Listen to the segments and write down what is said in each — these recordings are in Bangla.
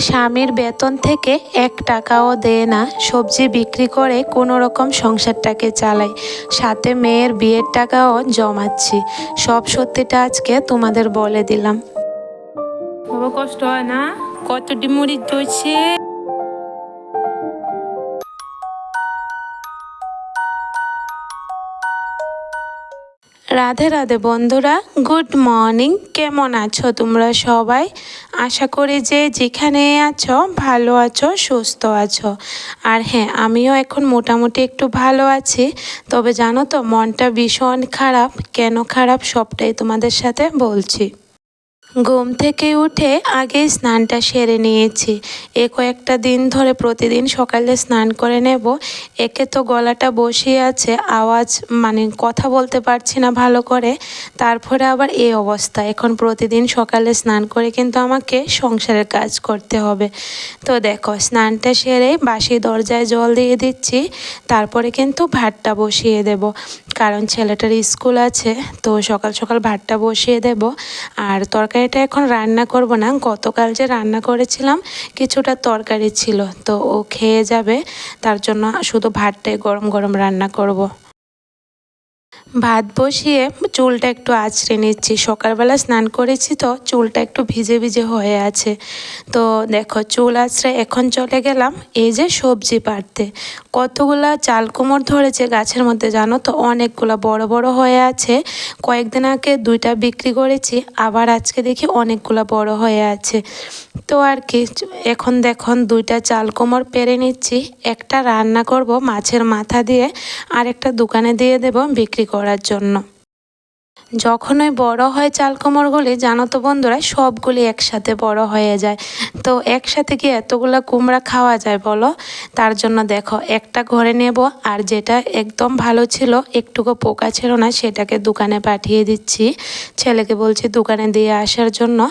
স্বামীর বেতন থেকে এক টাকাও দেয় না। সবজি বিক্রি করে কোনো রকম সংসারটাকে চালাই। সাথে মেয়ের বিয়ের টাকাও জমাচ্ছি। সব সত্যিটা আজকে তোমাদের বলে দিলাম। কষ্ট হয় না? কত ডিমুড়ি ধরছে? রাধে রাধে বন্ধুরা, গুড মর্নিং। কেমন আছো তোমরা সবাই? আশা করি যে যেখানে আছো, ভালো আছো, সুস্থ আছো। আর হ্যাঁ আমিও এখন মোটামুটি একটু ভালো আছি। তবে জানো তো, মনটা ভীষণ খারাপ। কেন খারাপ? সবটাই তোমাদের সাথে বলছি। ঘুম থেকে উঠে আগেই স্নানটা সেরে নিয়েছি। এ কয়েকটা দিন ধরে প্রতিদিন সকালে স্নান করে নেব। একে তো গলাটা বসিয়ে আছে, আওয়াজ মানে কথা বলতে পারছি না ভালো করে। তারপরে আবার এই অবস্থা। এখন প্রতিদিন সকালে স্নান করে কিন্তু আমাকে সংসারের কাজ করতে হবে। তো দেখো, স্নানটা সেরে বাসি দরজায় জল দিয়ে দিচ্ছি। তারপরে কিন্তু ভাতটা বসিয়ে দেব। কারণ ছেলেটার স্কুল আছে, তো সকাল সকাল ভাতটা বসিয়ে দেব। আর তরকারিটা এখন রান্না করব না গতকাল যে রান্না করেছিলাম, কিছুটা তরকারি ছিল, তো ও খেয়ে যাবে তার জন্য শুধু ভাতটাই গরম গরম রান্না করব। ভাত বসিয়ে চুলটা একটু আঁচড়ে নিচ্ছি। সকালবেলা স্নান করেছি তো চুলটা একটু ভিজে ভিজে হয়ে আছে। তো দেখো চুল আঁচড়ে এখন চলে গেলাম এই যে সবজি পাড়তে। কতগুলা চাল কুমড় ধরেছে গাছের মধ্যে জানো তো? অনেকগুলো বড় বড় হয়ে আছে। কয়েকদিন আগে দুইটা বিক্রি করেছি, আবার আজকে দেখি অনেকগুলো বড় হয়ে আছে। তো আর কি, এখন দেখুন দুইটা চাল কুমড় পেরে নিচ্ছি। একটা রান্না করব মাছের মাথা দিয়ে আর একটা দোকানে দিয়ে দেব বিক্রি করার জন্য যখন ওই বড় হয় চাল জানো তো বন্ধুরা, সবগুলি একসাথে বড় হয়ে যায়। তো একসাথে কি এতগুলো কুমড়া খাওয়া যায় বলো? তার জন্য দেখো, একটা ঘরে নেব, আর যেটা একদম ভালো ছিল, একটুকু পোকা ছিল না, সেটাকে দোকানে পাঠিয়ে দিচ্ছি। ছেলেকে বলছি, দোকানে দিয়ে আসার জন্য।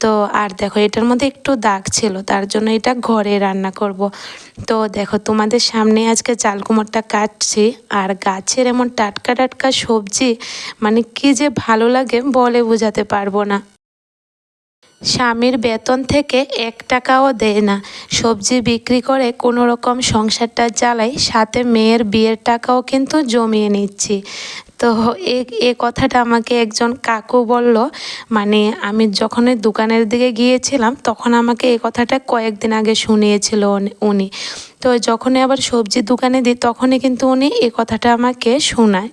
তো আর দেখো, এটার মধ্যে একটু দাগ ছিল, তার জন্য এটা ঘরে রান্না করব। তো দেখো, তোমাদের সামনে আজকে চাল কুমড়টা কাটছি, আর গাছের এমন টাটকা টাটকা সবজি মানে কি যে ভালো লাগে বলে বোঝাতে পারব না। স্বামীর বেতন থেকে এক টাকাও দেয় না। সবজি বিক্রি করে কোনো রকম সংসারটা চালাই, সাথে মেয়ের বিয়ের টাকাও কিন্তু জমিয়ে নিচ্ছি। তো এ এ কথাটা আমাকে একজন কাকু বলল মানে আমি যখন দোকানের দিকে গিয়েছিলাম, তখন আমাকে এই কথাটা কয়েকদিন আগে শুনিয়েছিল উনি- তো যখনই আবার সবজির দোকানে দিই, তখনই কিন্তু উনি এ কথাটা আমাকে শোনায়।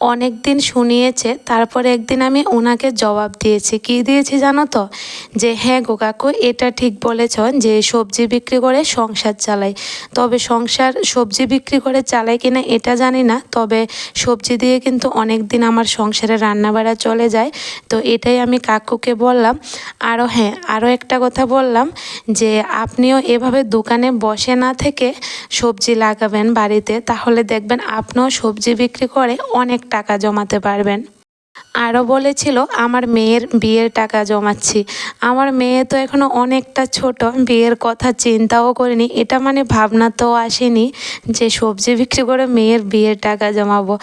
অনেক দিন শুনিয়েছে, তারপরে একদিন আমি ওনাকে জবাব দিয়েছি। কি দিয়েছি জানো তো? যে হ্যাঁ গো কাকু, এটা ঠিক বলেছ যে, সবজি বিক্রি করে সংসার চালাই। তবে সংসার সবজি বিক্রি করে চালাই কিনা এটা জানি না। তবে সবজি দিয়ে কিন্তু অনেক দিন আমার সংসারে রান্নাবাড়া চলে যায়। তো এটাই আমি কাকুকে বললাম। আরও হ্যাঁ আরও একটা কথা বললাম যে, আপনিও এভাবে দোকানে বসে না থেকে সবজি লাগাবেন বাড়িতে। তাহলে দেখবেন আপনিও সবজি বিক্রি করে অনেক টাকা জমাতে পারবেন। আরও বলেছিল, আমার মেয়ের বিয়ের টাকা জমাচ্ছি। আমার মেয়ে তো এখনও অনেকটা ছোট, বিয়ের কথা চিন্তাও করিনি। এটা মানে ভাবনা তো আসেনি যে সবজি বিক্রি করে মেয়ের বিয়ের টাকা জমাবো।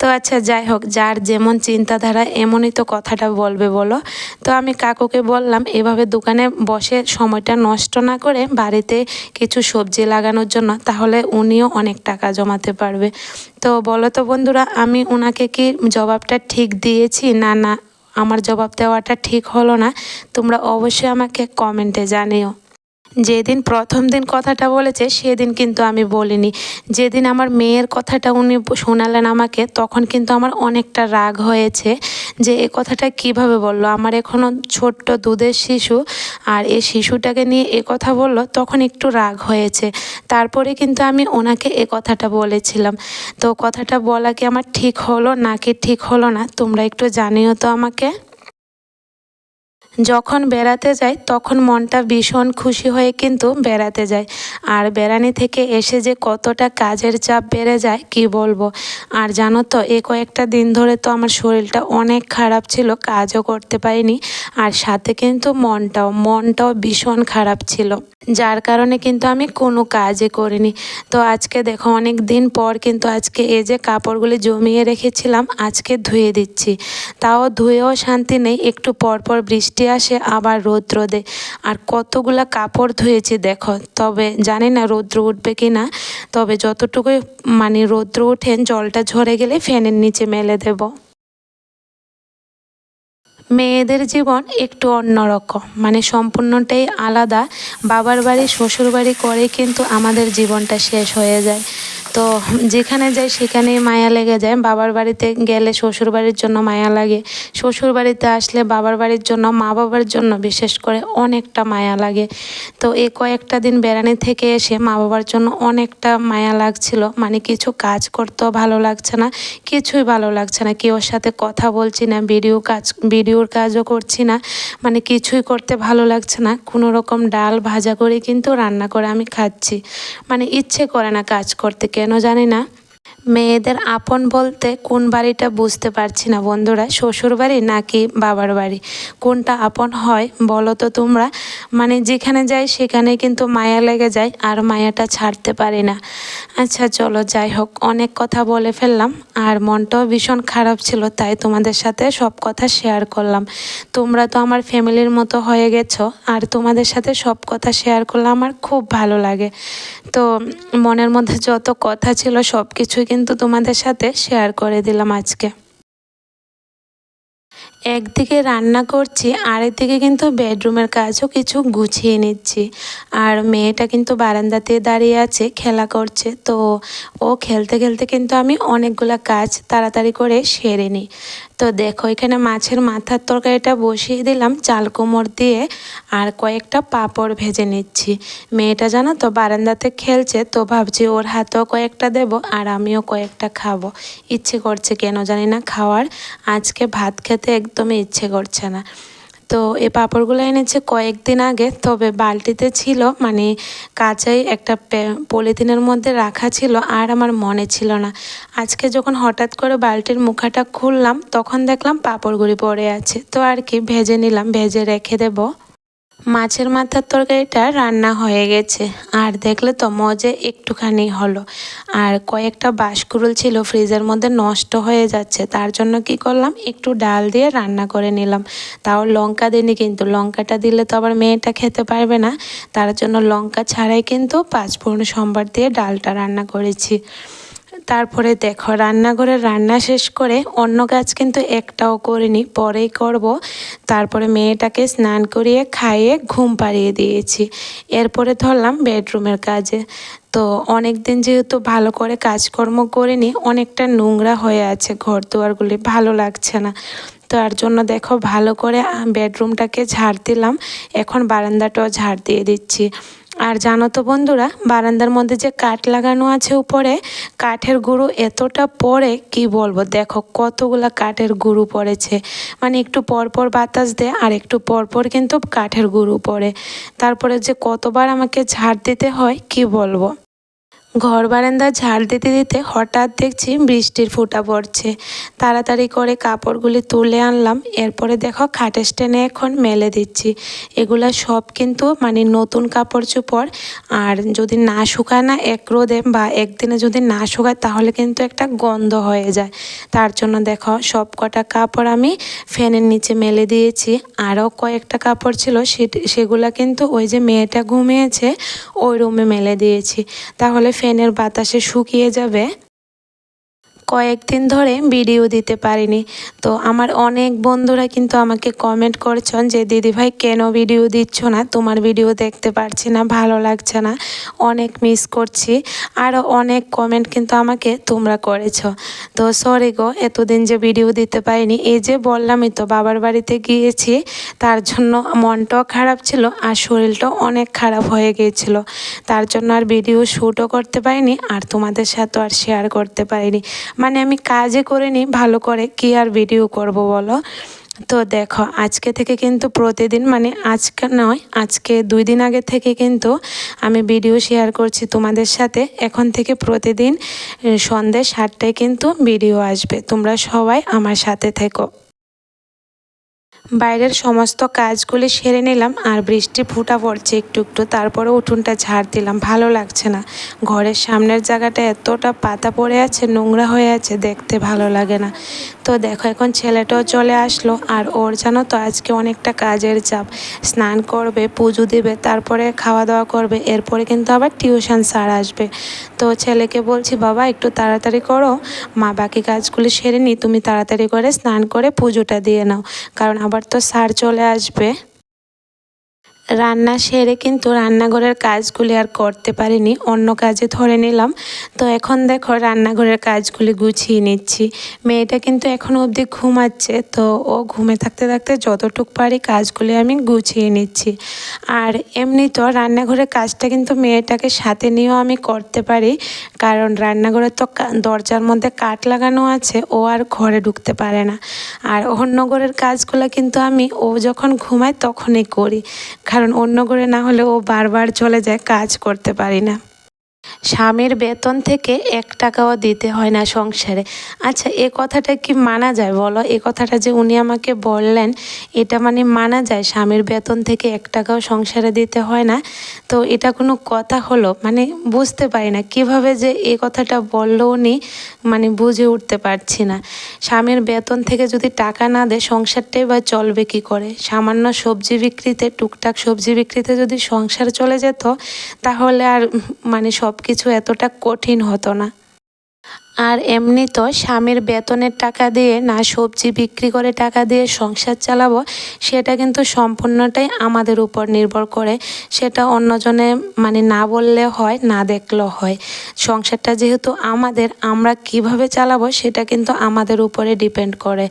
তো আচ্ছা যাই হোক, যার যেমন চিন্তাধারা, এমনই তো কথাটা বলবে, বলো। তো আমি কাকুকে বললাম, এভাবে দোকানে বসে সময়টা নষ্ট না করে বাড়িতে কিছু সবজি লাগানোর জন্য, তাহলে উনিও অনেক টাকা জমাতে পারবে। তো বলো তো বন্ধুরা, আমি ওনাকে কি জবাবটা ঠিক দিয়েছি না না আমার জবাব দেওয়াটা ঠিক হলো না। তোমরা অবশ্যই আমাকে কমেন্টে জানিও। যেদিন প্রথম দিন কথাটা বলেছে, সেদিন কিন্তু আমি বলিনি। যেদিন আমার মেয়ের কথাটা উনি শোনালেন আমাকে, তখন কিন্তু আমার অনেকটা রাগ হয়েছে যে এ কথাটা কীভাবে বলল। আমার এখনও ছোট্ট দুধের শিশু আর এই শিশুটাকে নিয়ে এ কথা বলল, তখন একটু রাগ হয়েছে। তারপরে কিন্তু আমি ওনাকে এ কথাটা বলেছিলাম। তো কথাটা বলা কি আমার ঠিক হলো নাকি ঠিক হলো না, তোমরা একটু জানিও তো আমাকে। যখন বেড়াতে যাই তখন মনটা ভীষণ খুশি হয়ে কিন্তু বেড়াতে যায়। আর বেড়ানি থেকে এসে যে কতটা কাজের চাপ বেড়ে যায়, কি বলব? আর জানো তো, এ কয়েকটা দিন ধরে তো আমার শরীরটা অনেক খারাপ ছিল, কাজও করতে পারিনি। আর সাথে কিন্তু মনটাও মনটাও ভীষণ খারাপ ছিল। যার কারণে কিন্তু আমি কোনো কাজই করিনি। তো আজকে দেখো, অনেক দিন পর কিন্তু আজকে এই যে কাপড়গুলি জমিয়ে রেখেছিলাম, আজকে ধুয়ে দিচ্ছি। তাও ধুয়েও শান্তি নেই, একটু পর পর বৃষ্টি বৃষ্টি আসে, আবার রৌদ্র দেয়। আর কতগুলা কাপড় ধুয়েছে দেখো, তবে জানি না রৌদ্র উঠবে কি না তবে যতটুকুই মানে রৌদ্র উঠেন জলটা ঝরে গেলে ফ্যানের নিচে মেলে দেবো। মেয়েদের জীবন একটু অন্যরকম। মানে সম্পূর্ণটাই আলাদা। বাবার বাড়ি, শ্বশুর বাড়ি করে কিন্তু আমাদের জীবনটা শেষ হয়ে যায়। তো যেখানে যাই সেখানেই মায়া লেগে যায়। বাবার বাড়িতে গেলে শ্বশুর বাড়ির জন্য মায়া লাগে। শ্বশুর বাড়িতে আসলে বাবার বাড়ির জন্য, মা বাবার জন্য বিশেষ করে অনেকটা মায়া লাগে। তো এই কয়েকটা দিন বেড়ানি থেকে এসে মা বাবার জন্য অনেকটা মায়া লাগছিল। মানে কিছু কাজ করতেও ভালো লাগছে না, কিছুই ভালো লাগছে না। কেউর সাথে কথা বলছি না, ভিডিও কাজ ভিডিওর কাজও করছি না মানে কিছুই করতে ভালো লাগছে না। কোনো রকম ডাল ভাজা করে কিন্তু রান্না করে আমি খাচ্ছি। মানে ইচ্ছে করে না কাজ করতে, কেন জানি না। মেয়েদের আপন বলতে কোন বাড়িটা বুঝতে পারছি না বন্ধুরা। শ্বশুর বাড়ি নাকি বাবার বাড়ি? কোনটা আপন হয় বলো তো তোমরা? মানে যেখানে যাই সেখানে কিন্তু মায়া লেগে যায় আর মায়াটা ছাড়তে পারি না। আচ্ছা চলো যাই হোক, অনেক কথা বলে ফেললাম আর মনটাও ভীষণ খারাপ ছিল, তাই তোমাদের সাথে সব কথা শেয়ার করলাম। তোমরা তো আমার ফ্যামিলির মতো হয়ে গেছো আর তোমাদের সাথে সব কথা শেয়ার করলে আমার খুব ভালো লাগে। তো মনের মধ্যে যত কথা ছিল সব কিছুই কিন্তু তোমাদের সাথে শেয়ার করে দিলাম আজকে। একদিকে রান্না করছি, আরেকদিকে কিন্তু বেডরুমের কাজও কিছু গুছিয়ে নিচ্ছি। আর মেয়েটা কিন্তু বারান্দাতে দাঁড়িয়ে আছে, খেলা করছে। তো ও খেলতে খেলতে কিন্তু আমি অনেকগুলো কাজ তাড়াতাড়ি করে সেরে নিই। তো দেখো, এখানে মাছের মাথার তরকারিটা বসিয়ে দিলাম চাল কোমর দিয়ে আর কয়েকটা পাঁপড় ভেজে নিচ্ছি। মেয়েটা জানো তো বারান্দাতে খেলছে, তো ভাবছি ওর হাতেও কয়েকটা দেব আর আমিও কয়েকটা খাব। ইচ্ছে করছে কেন জানি না খাওয়ার। আজকে ভাত খেতে একদমই ইচ্ছে করছে না। তো এ পাঁপড়গুলো এনেছে কয়েকদিন আগে, তবে বালতিতে ছিল মানে কাঁচাই একটা পলিথিনের মধ্যে রাখা ছিল, আর আমার মনে ছিল না। আজকে যখন হঠাৎ করে বালতির মুখাটা খুললাম, তখন দেখলাম পাঁপড়গুলি পড়ে আছে। তো আর কি, ভেজে নিলাম, ভেজে রেখে দেবো। মাছের মাথার তরকারিটা রান্না হয়ে গেছে। আর দেখলে তো মজে একটুখানি হলো। আর কয়েকটা বাঁশকুড়ুল ছিল, ফ্রিজের মধ্যে নষ্ট হয়ে যাচ্ছে। তার জন্য কি করলাম? একটু ডাল দিয়ে রান্না করে নিলাম। তাও লঙ্কা দিইনি কিন্তু। লঙ্কাটা দিলে তো আবার মেয়েটা খেতে পারবে না। তার জন্য লঙ্কা ছাড়াই কিন্তু পাঁচফোড়ন সম্বার দিয়ে ডালটা রান্না করেছি। তারপরে দেখো রান্নাঘরে রান্না শেষ করে অন্য কাজ কিন্তু একটাও করিনি, পরেই করব। তারপরে মেয়েটাকে স্নান করিয়ে খাইয়ে ঘুম পাড়িয়ে দিয়েছি। এরপরে ধরলাম বেডরুমের কাজে। তো অনেক দিন যেহেতু ভালো করে কাজকর্ম করিনি, অনেকটা নোংরা হয়ে আছে ঘর দুয়ারগুলি ভালো লাগছে না। তার জন্য দেখো, ভালো করে বেডরুমটাকে ঝাড় দিলাম। এখন বারান্দাটাও ঝাড় দিয়ে দিচ্ছি। আর জানো তো বন্ধুরা, বারান্দার মধ্যে যে কাঠ লাগানো আছে উপরে, কাঠের গুঁড়ো এতটা পড়ে, কি বলব? দেখো কতগুলা কাঠের গুঁড়ো পড়েছে। মানে একটু পরপর বাতাস দেয় আর একটু পরপর কিন্তু কাঠের গুঁড়ো পড়ে। তারপরে যে কতবার আমাকে ঝাড় দিতে হয়, কি বলব? ঘর বারান্দা ঝাড় দিতে দিতে হঠাৎ দেখছি বৃষ্টির ফুটা পড়ছে। তাড়াতাড়ি করে কাপড়গুলি তুলে আনলাম। এরপরে দেখো খাটে স্ট্যান্ডে এখন মেলে দিচ্ছি। এগুলা সব কিন্তু মানে নতুন কাপড় চোপড়। আর যদি না শুকায় না এক রোদে বা একদিনে যদি না শুকায় তাহলে কিন্তু একটা গন্ধ হয়ে যায়। তার জন্য দেখো সব কটা কাপড় আমি ফ্যানের নিচে মেলে দিয়েছি। আরও কয়েকটা কাপড় ছিল সেগুলা কিন্তু ওই যে মেয়েটা ঘুমিয়েছে ওই রুমে মেলে দিয়েছি। তাহলে ফ্যানের বাতাসে শুকিয়ে যাবে। কয়েকদিন ধরে ভিডিও দিতে পারিনি। তো আমার অনেক বন্ধুরা কিন্তু আমাকে কমেন্ট করছেন যে, দিদিভাই, কেন ভিডিও দিচ্ছ না? তোমার ভিডিও দেখতে পারছি না, ভালো লাগছে না। অনেক মিস করছি। আরও অনেক কমেন্ট কিন্তু আমাকে তোমরা করেছ। তো সরি গো, এতদিন যে ভিডিও দিতে পারিনি। এই যে বললামই তো, বাবার বাড়িতে গিয়েছি, তার জন্য মনটাও খারাপ ছিল আর শরীরটাও অনেক খারাপ হয়ে গিয়েছিল। তার জন্য আর ভিডিও শ্যুটও করতে পারিনি আর তোমাদের সাথে আর শেয়ার করতে পারিনি। মানে আমি কাজে করে নিই, ভালো করে। কি আর ভিডিও করব বলো? তো দেখো, আজকে থেকে কিন্তু প্রতিদিন মানে আজকে নয়, আজকে দুই দিন আগে থেকে কিন্তু আমি ভিডিও শেয়ার করছি তোমাদের সাথে। এখন থেকে প্রতিদিন সন্ধ্যে সাতটায় কিন্তু ভিডিও আসবে। তোমরা সবাই আমার সাথে থেকো। বাইরের সমস্ত কাজগুলি সেরে নিলাম আর বৃষ্টি ফুটা পড়ছে একটু একটু। তারপরে উঠোনটা ঝাড় দিলাম, ভালো লাগছে না। ঘরের সামনের জায়গাটা এতটা পাতা পড়ে আছে, নোংরা হয়ে আছে, দেখতে ভালো লাগে না। তো দেখো, এখন ছেলেটাও চলে আসলো আর ওর জানো তো আজকে অনেকটা কাজের চাপ। স্নান করবে, পুজো দেবে, তারপরে খাওয়া দাওয়া করবে, এরপরে কিন্তু আবার টিউশন স্যার আসবে। তো ছেলেকে বলছি, বাবা, একটু তাড়াতাড়ি করো। মা, বাকি কাজগুলি সেরে নি, তুমি তাড়াতাড়ি করে স্নান করে পুজোটা দিয়ে নাও। কারণ আবার তো স্যার চলে আসবে। রান্না সেরে কিন্তু রান্নাঘরের কাজগুলি আর করতে পারিনি, অন্য কাজে ধরে নিলাম। তো এখন দেখো রান্নাঘরের কাজগুলি গুছিয়ে নিচ্ছি। মেয়েটা কিন্তু এখন অবধি ঘুমাচ্ছে, তো ও ঘুমে থাকতে থাকতে যতটুক পারি কাজগুলি আমি গুছিয়ে নিচ্ছি। আর এমনি তো রান্নাঘরের কাজটা কিন্তু মেয়েটাকে সাথে নিয়েও আমি করতে পারি, কারণ রান্নাঘরের তো দরজার মধ্যে কাঠ লাগানো আছে, ও আর ঘরে ঢুকতে পারে না। আর অন্য ঘরের কাজগুলো কিন্তু আমি, ও যখন ঘুমায় তখনই করি। কারণ অন্য ঘরে না হলে ও বারবার চলে যায় কাজ করতে পারি না। স্বামীর বেতন থেকে এক টাকাও দিতে হয় না সংসারে। আচ্ছা এ কথাটা কি মানা যায় বলো? এ কথাটা যে উনি আমাকে বললেন, এটা মানে মানা যায়? স্বামীর বেতন থেকে এক টাকাও সংসারে দিতে হয় না? তো এটা কোনো কথা হলো? মানে বুঝতে পারি না, কীভাবে যে এ কথাটা বলল উনি মানে বুঝে উঠতে পারছি না। স্বামীর বেতন থেকে যদি টাকা না দেয়, সংসারটাই বা চলবে কি করে? সামান্য সবজি বিক্রিতে, টুকটাক সবজি বিক্রিতে যদি সংসার চলে যেত, তাহলে আর মানে সব কিছু এতটা কঠিন হতো না। আর এমনি তো স্বামীর বেতনের টাকা দিয়ে না সবজি বিক্রি করে টাকা দিয়ে সংসার চালাবো, সেটা কিন্তু সম্পূর্ণটাই আমাদের উপর নির্ভর করে। সেটা অন্যজনে মানে না বললে হয়, না দেখলেও হয়। সংসারটা যেহেতু আমাদের, আমরা কীভাবে চালাবো সেটা কিন্তু আমাদের উপরে ডিপেন্ড করে।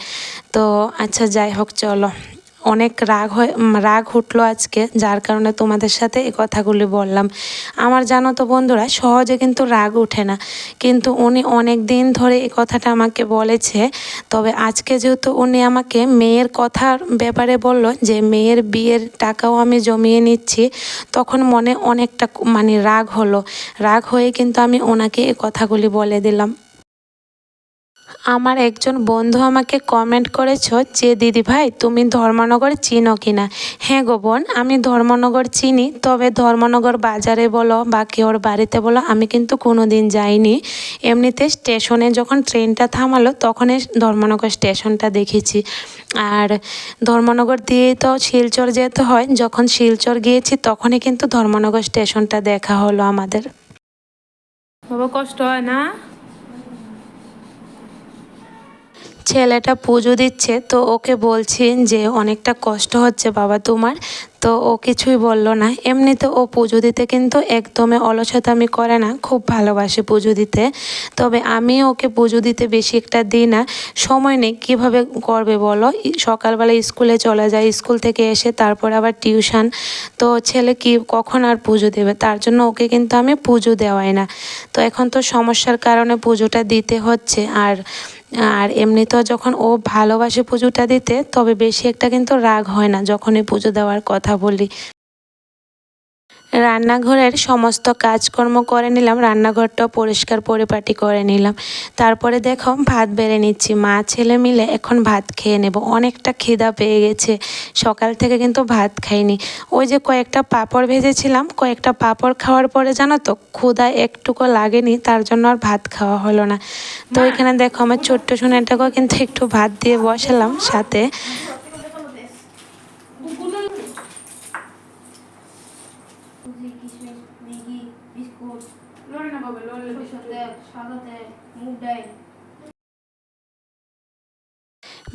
তো আচ্ছা যাই হোক, চলো। অনেক রাগ হয়ে রাগ উঠল আজকে, যার কারণে তোমাদের সাথে এই কথাগুলি বললাম। আমার জানো তো বন্ধুরা, সহজে কিন্তু রাগ ওঠে না। কিন্তু উনি অনেক দিন ধরে এই কথাটা আমাকে বলেছে। তবে আজকে যেহেতু উনি আমাকে মেয়ের কথার ব্যাপারে বলল যে, মেয়ের বিয়ের টাকাও আমি জমিয়ে নিচ্ছি তখন মনে অনেকটা মানে রাগ হলো। রাগ হয়ে কিন্তু আমি ওনাকে এই কথাগুলি বলে দিলাম। আমার একজন বন্ধু আমাকে কমেন্ট করেছ যে, দিদি ভাই, তুমি ধর্মনগর চিনো কিনা? হ্যাঁ গো বোন, আমি ধর্মনগর চিনি, তবে ধর্মনগর বাজারে বলো বা কেউর বাড়িতে বলো, আমি কিন্তু কোনো দিন যাইনি। এমনিতে স্টেশনে যখন ট্রেনটা থামালো, তখনই ধর্মনগর স্টেশনটা দেখেছি। আর ধর্মনগর দিয়ে তো শিলচর যেতে হয়, যখন শিলচর গিয়েছি, তখনই কিন্তু ধর্মনগর স্টেশনটা দেখা হলো আমাদের। বাবা, কষ্ট হয় না? ছেলেটা পুজো দিচ্ছে, তো ওকে বলছি যে অনেকটা কষ্ট হচ্ছে বাবা তোমার, তো ও কিছুই বলল না। এমনিতে ও পুজো দিতে কিন্তু একদমই অলসতামি করে না, খুব ভালোবাসে পুজো দিতে। তবে আমি ওকে পুজো দিতে বেশি একটা দিই না, সময় নেই, কীভাবে করবে বলো? সকালবেলা স্কুলে চলে যায়, স্কুল থেকে এসে তারপর আবার টিউশন। তো ছেলে কি, কখন আর পুজো দেবে? তার জন্য ওকে কিন্তু আমি পুজো দেওয়াই না। তো এখন তো সমস্যার কারণে পুজোটা দিতে হচ্ছে, আর আর এমনিতেও যখন ও ভালোবাসে পুজোটা দিতে, তবে বেশি একটা কিন্তু রাগ হয় না যখনই পুজো দেওয়ার কথা বলি। রান্নাঘরের সমস্ত কাজকর্ম করে নিলাম রান্নাঘরটাও পরিষ্কার পরিপাটি করে নিলাম। তারপরে দেখো ভাত বেড়ে নিচ্ছি। মা ছেলে মিলে এখন ভাত খেয়ে নেব। অনেকটা খিদা পেয়ে গেছে। সকাল থেকে কিন্তু ভাত খাইনি। ওই যে কয়েকটা পাঁপড় ভেজেছিলাম কয়েকটা পাঁপড় খাওয়ার পরে জানো তো ক্ষুদা একটুকু লাগেনি তার জন্য আর ভাত খাওয়া হলো না। তো ওইখানে দেখো আমার ছোট্ট সোনাটাকেও কিন্তু একটু ভাত দিয়ে বসালাম সাথে।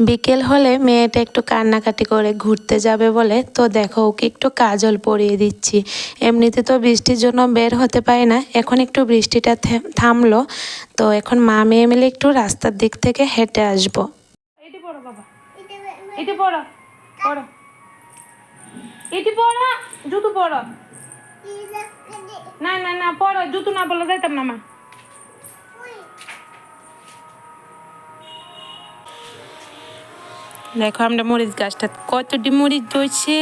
বিকেল হলে মেয়েটা একটু কান্নাকাটি করে ঘুরতে যাবে বলে, তো দেখো, ওকে একটু কাজল পরিয়ে দিচ্ছি। এমনিতে তো বৃষ্টির জন্য বের হতে পারে না, এখন একটু বৃষ্টিটা থামলো। তো এখন মা মেয়ে মিলে একটু রাস্তার দিক থেকে হেঁটে আসব। না না না, পড়ো, জুতো না পড়লে যাইতাম না, মা। দেখো আমরা মরিচ গাছটা কতটি মরিচ ধরছে?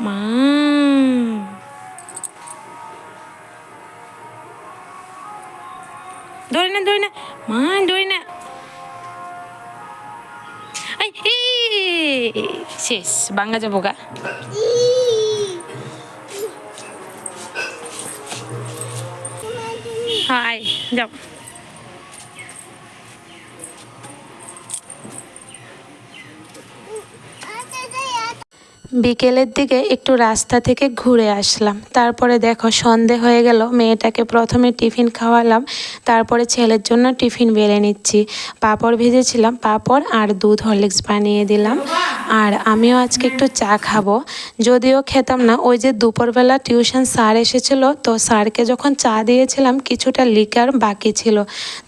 মা। ধরে না ধরে না। মা, ধরে না। শেষ বাঙ্গা যাব গা। হাই, যাও। বিকেলের দিকে একটু রাস্তা থেকে ঘুরে আসলাম। তারপরে দেখো সন্ধে হয়ে গেল, মেয়েটাকে প্রথমে টিফিন খাওয়ালাম, তারপরে ছেলের জন্য টিফিন বেড়ে নিচ্ছি। পাঁপড় ভেজেছিলাম, পাঁপড় আর দুধ হরলিক্স বানিয়ে দিলাম। আর আমিও আজকে একটু চা খাব। যদিও খেতাম না, ওই যে দুপুরবেলা টিউশন স্যার এসেছিল, তো স্যারকে যখন চা দিয়েছিলাম, কিছুটা লিকার বাকি ছিল।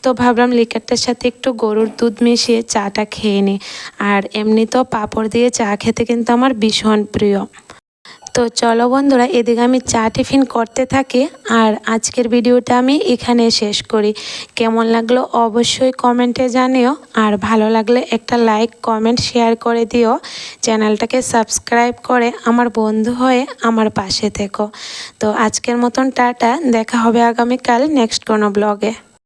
তো ভাবলাম লিকারটার সাথে একটু গরুর দুধ মিশিয়ে চাটা খেয়ে নিই আর এমনি তো পাঁপড় দিয়ে চা খেতে কিন্তু আমার ভীষণ প্রিয়। তো চলো বন্ধুরা, এদিকে আমি চা টিফিন করতে থাকি আর আজকের ভিডিওটা আমি এখানে শেষ করি। কেমন লাগল অবশ্যই কমেন্টে জানিও আর ভালো লাগলে একটা লাইক কমেন্ট শেয়ার করে দিও। চ্যানেলটাকে সাবস্ক্রাইব করে আমার বন্ধু হয়ে আমার পাশে থেকো। তো আজকের মতন টাটা, দেখা হবে আগামীকাল নেক্সট কোনো ব্লগে